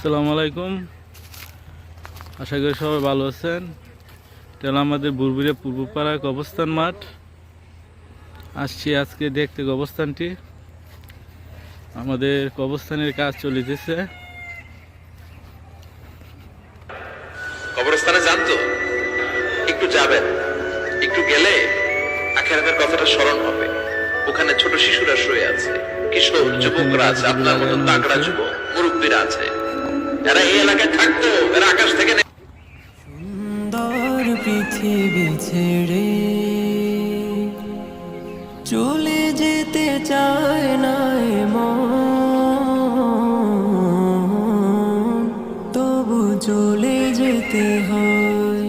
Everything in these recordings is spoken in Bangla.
আসসালামু আলাইকুম। আশা করি সবাই ভালো আছেন। এটা আমাদের বুরবুরিয়া পূর্বপাড়া অবস্থান মাঠ। আসছি আজকে দেখতে অবস্থানটি। আমাদের কবস্থানের কাজ চলিতেছে। কবরস্থানে যান তো। একটু যাবেন। একটু গেলে আখেরাতের কথাটা স্মরণ হবে। ওখানে ছোট শিশুরা শুয়ে আছে। কিশোর যুবকরা আছে, আপনার মতো তাগড়া যুবক, মুরব্বীরা আছে। যারা এই এলাকায় থাকতো এরা আকাশ থেকে সুন্দর পৃথিবী ছেড়ে চলে যেতে চায় না তবু চলে যেতে হয়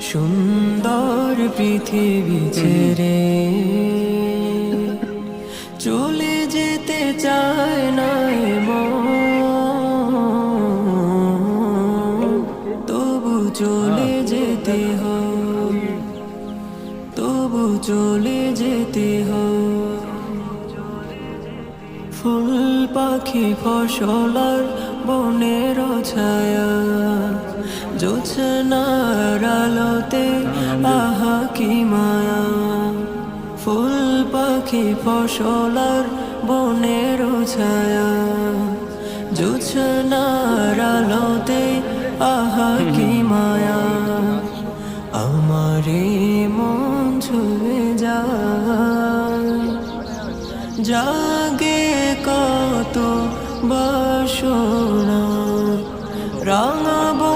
সুন্দর পৃথিবী ছেড়ে। চলে যেতে হয় তবু চলে যেতে হয়। ফুল পাখি ফসলার বনের ছায়া জোছনার আলোতে আহা কি মায়া। ফুল পাখি ফসলার বনের ছায়া জোছনার আলোতে যায় জাগে কত বাসনা। রাঙাবো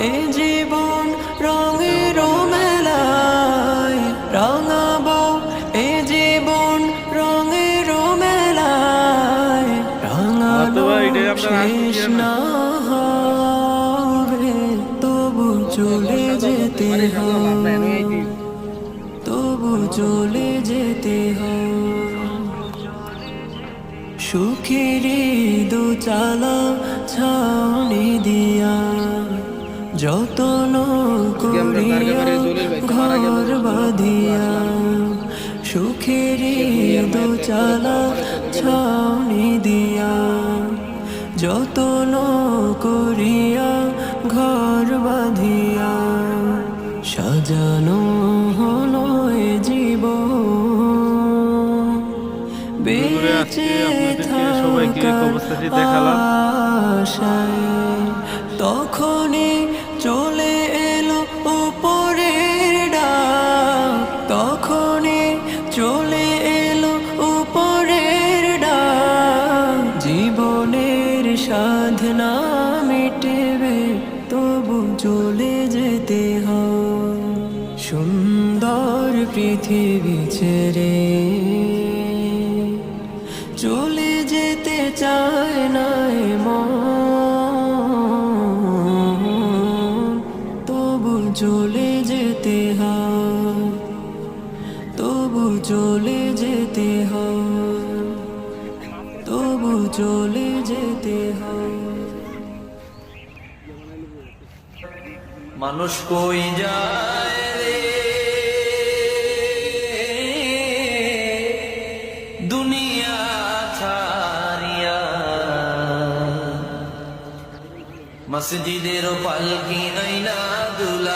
এ জীবন রঙের মেলায়। রাঙাবো এ জীবন রঙের মেলায়। রাঙানো অথবা শেষ। না। হবে তবু চলে তবু চলে যেতে হয়। সুখেরই দু চালা ছাউনি দিয়া যতন করিয়া ঘর বাঁধিয়া সুখেরই দু চালা ছাউনি দিয়া যতন করিয়া ঘর বাঁধিয়া সাজানো অবস্থাটি দেখালাম। তখনই চলে এলো উপরের ডাক। তখনই চলে এলো জীবনের সাধনা তবু চলে যেতে সুন্দর পৃথিবী ছেড়ে চলে চায় না তবু চলে যেতে হয়, তবু চলে যেতে হয়, তবু চলে যেতে হয়। মানুষ কই যায়? মসজিদের পালকি নইলা দুলা